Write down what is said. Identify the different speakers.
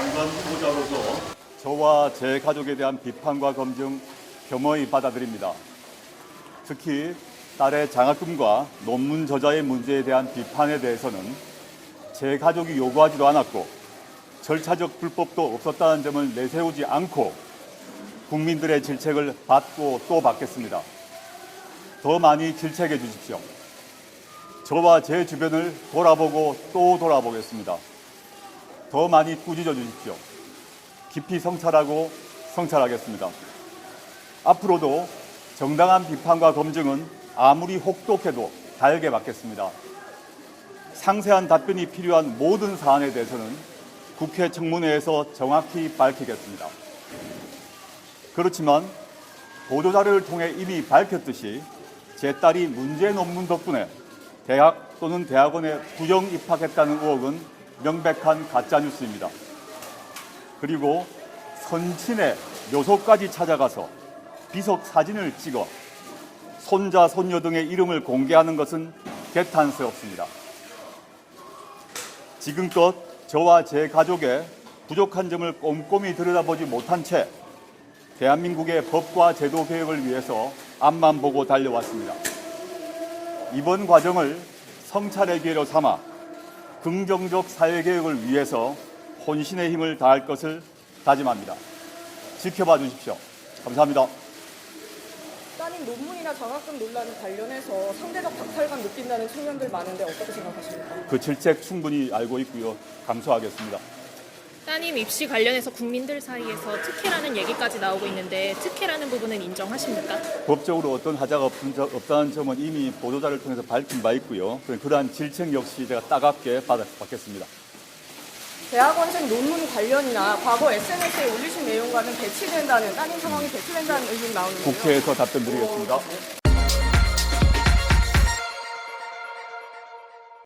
Speaker 1: 장관 후보자로서 저와 제 가족에 대한 비판과 검증 겸허히 받아들입니다. 특히 딸의 장학금과 논문 저자의 문제에 대한 비판에 대해서는 제 가족이 요구하지도 않았고 절차적 불법도 없었다는 점을 내세우지 않고 국민들의 질책을 받고 또 받겠습니다. 더 많이 질책해 주십시오. 저와 제 주변을 돌아보고 또 돌아보겠습니다. 더 많이 꾸짖어 주십시오. 깊이 성찰하고 성찰하겠습니다. 앞으로도 정당한 비판과 검증은 아무리 혹독해도 달게 받겠습니다. 상세한 답변이 필요한 모든 사안에 대해서는 국회 청문회에서 정확히 밝히겠습니다. 그렇지만 보도자료를 통해 이미 밝혔듯이 제 딸이 문제 논문 덕분에 대학 또는 대학원에 부정 입학했다는 의혹은 명백한 가짜뉴스입니다. 그리고 선친의 묘소까지 찾아가서 비석 사진을 찍어 손자, 손녀 등의 이름을 공개하는 것은 개탄스럽습니다. 지금껏 저와 제 가족의 부족한 점을 꼼꼼히 들여다보지 못한 채 대한민국의 법과 제도 개혁을 위해서 앞만 보고 달려왔습니다. 이번 과정을 성찰의 기회로 삼아 긍정적 사회 개혁을 위해서 혼신의 힘을 다할 것을 다짐합니다. 지켜봐 주십시오. 감사합니다.
Speaker 2: 따님 논문이나 장학금 논란 관련해서 상대적 박탈감 느낀다는 청년들 많은데 어떻게 생각하십니까?
Speaker 1: 그 질책 충분히 알고 있고요. 감수하겠습니다.
Speaker 3: 따님 입시 관련해서 국민들 사이에서 특혜라는 얘기까지 나오고 있는데 특혜라는 부분은 인정하십니까?
Speaker 1: 법적으로 어떤 하자가 없은 점- 없다는 점은 이미 보도자를 통해서 밝힌 바 있고요. 그러한 질책 역시 제가 따갑게 받아, 받겠습니다.
Speaker 2: 대학원생 논문 관련이나 과거 SNS에 올리신 내용과는 배치된다는 따님 상황이 배치된다는 의견이 나오는데요.
Speaker 1: 국회에서 답변 드리겠습니다.